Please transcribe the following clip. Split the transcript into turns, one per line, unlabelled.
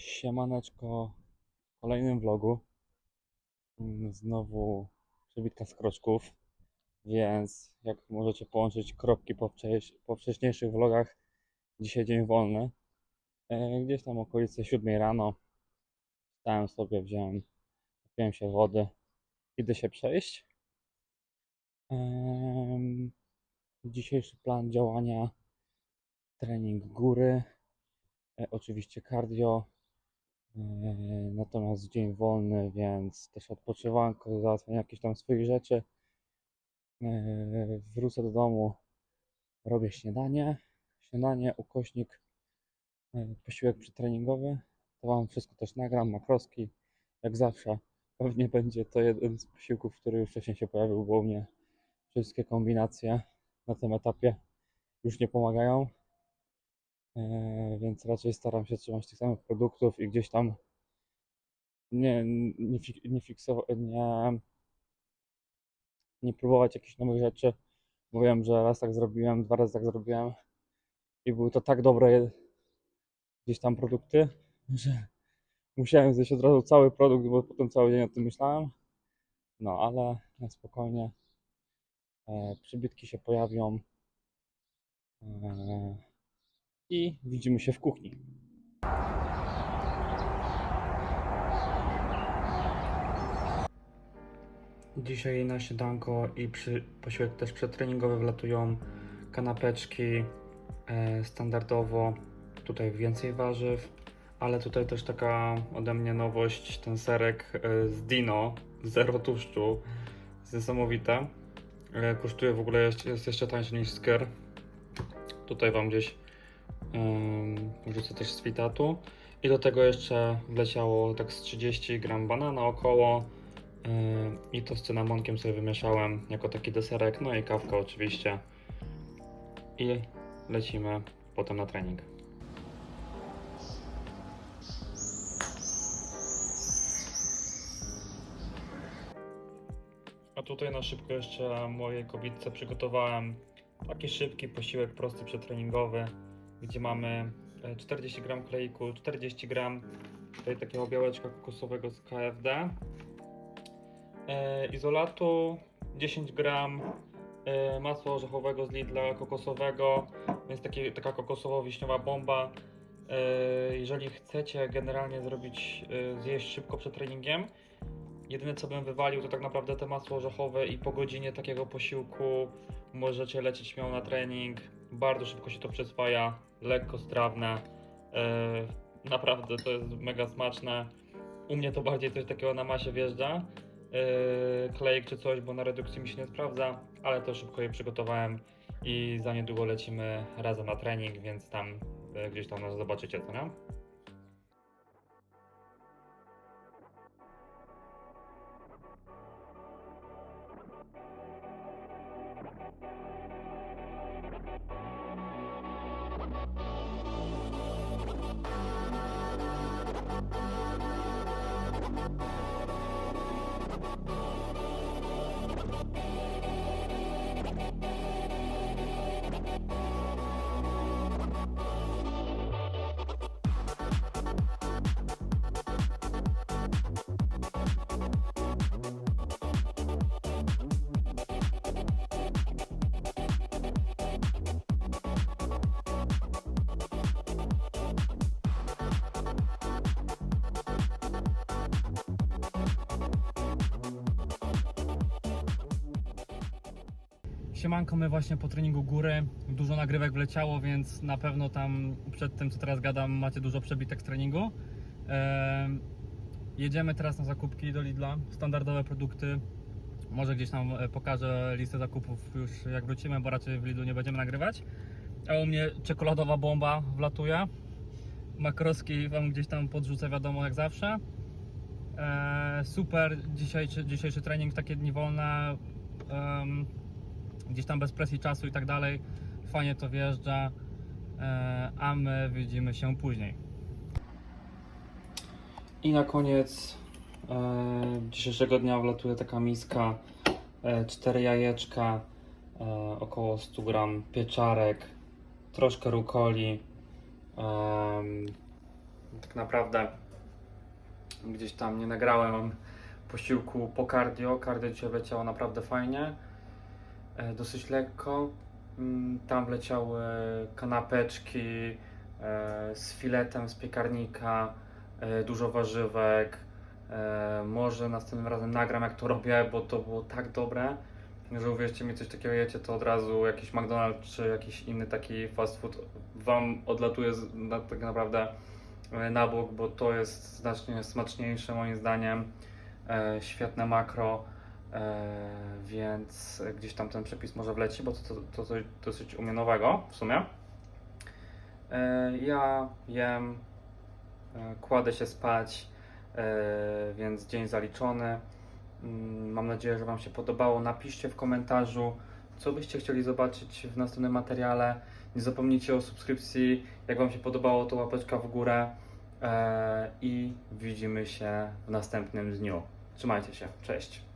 Siemaneczko w kolejnym vlogu. Mm, Znowu przebitka z kroczków, więc jak możecie połączyć kropki po, wcześ- po wcześniejszych vlogach, dzisiaj dzień wolny. E, Gdzieś tam okolice 7 rano stałem sobie, wziąłem, napiłem się wody, idę się przejść. Dzisiejszy plan działania trening góry, e, oczywiście cardio, natomiast dzień wolny, więc też odpoczywanko, załatwianie jakichś tam swoich rzeczy. E, Wrócę do domu, robię śniadanie, śniadanie, ukośnik, e, posiłek przytreningowy. To Wam wszystko też nagram, makroski, jak zawsze. Pewnie będzie to jeden z posiłków, który już wcześniej się pojawił, bo u mnie wszystkie kombinacje na tym etapie już nie pomagają. E, więc raczej staram się trzymać tych samych produktów i gdzieś tam nie, nie, nie fiksować, nie, nie próbować jakichś nowych rzeczy. Bo wiem, że raz tak zrobiłem, dwa razy tak zrobiłem i były to tak dobre gdzieś tam produkty, że musiałem zjeść od razu cały produkt, bo potem cały dzień o tym myślałem. No, ale spokojnie e, przybitki się pojawią e, i widzimy się w kuchni. Dzisiaj na śniadanko i przy, posiłek też przedtreningowy wlatują kanapeczki e, standardowo, tutaj więcej warzyw, ale tutaj też taka ode mnie nowość, ten serek e, z Dino, zero tłuszczu, jest niesamowite. E, kosztuje w ogóle, jest, jest jeszcze tańszy niż sker. Tutaj Wam gdzieś wrzucę też z fitatu. I do tego jeszcze wleciało tak z 30 gram banana około. I to z cynamonkiem sobie wymieszałem jako taki deserek, no i kawka oczywiście. I lecimy potem na trening. A tutaj na szybko jeszcze mojej kobietce przygotowałem taki szybki posiłek prosty przetreningowy, gdzie mamy e, 40 gram kleiku, 40 gram tutaj takiego białeczka kokosowego z KFD, e, izolatu, 10 gram e, masła orzechowego z Lidla kokosowego, więc taki, taka kokosowo-wiśniowa bomba. E, jeżeli chcecie generalnie zrobić, e, zjeść szybko przed treningiem, jedyne co bym wywalił to tak naprawdę te masło orzechowe i po godzinie takiego posiłku możecie lecieć śmiało na trening. Bardzo szybko się to przyswaja, lekko strawne. E, naprawdę to jest mega smaczne. U mnie to bardziej coś takiego na masie wjeżdża. Yy, klejk czy coś, bo na redukcji mi się nie sprawdza, ale to szybko je przygotowałem i za niedługo lecimy razem na trening, więc tam yy, gdzieś tam nas zobaczycie, co nie? Siemanko, my właśnie po treningu góry, dużo nagrywek wleciało, więc na pewno tam przed tym co teraz gadam macie dużo przebitek z treningu. Jedziemy teraz na zakupki do Lidla, standardowe produkty. Może gdzieś tam e, pokażę listę zakupów już jak wrócimy, bo raczej w Lidlu nie będziemy nagrywać. A u mnie czekoladowa bomba wlatuje. Makroski wam gdzieś tam podrzucę wiadomo jak zawsze. Eee, super dzisiejszy, dzisiejszy trening, takie dni wolne. Gdzieś tam bez presji czasu i tak dalej. Fajnie to wjeżdża, e, a my widzimy się później. I na koniec e, dzisiejszego dnia wlatuje taka miska, e, cztery jajeczka, około 100 gram pieczarek, troszkę rukoli, tak naprawdę gdzieś tam nie nagrałem posiłku po cardio. Cardio dzisiaj wleciało naprawdę fajnie, dosyć lekko. Mm, Tam wleciały kanapeczki e, z filetem z piekarnika, e, dużo warzywek. E, Może następnym razem nagram jak to robię, bo to było tak dobre, że uwierzcie mi, coś takiego jecie, to od razu jakiś McDonald's czy jakiś inny taki fast food Wam odlatuje tak naprawdę e, na bok, bo to jest znacznie smaczniejsze moim zdaniem. E, świetne makro, e, więc gdzieś tam ten przepis może wleci, bo to, to, to coś dosyć u mnie nowego w sumie. E, ja jem, e, kładę się spać, e, więc dzień zaliczony. Mm, Mam nadzieję, że Wam się podobało. Napiszcie w komentarzu, co byście chcieli zobaczyć w następnym materiale. Nie zapomnijcie o subskrypcji. Jak Wam się podobało, to łapeczka w górę. E, I widzimy się w następnym dniu. Trzymajcie się. Cześć.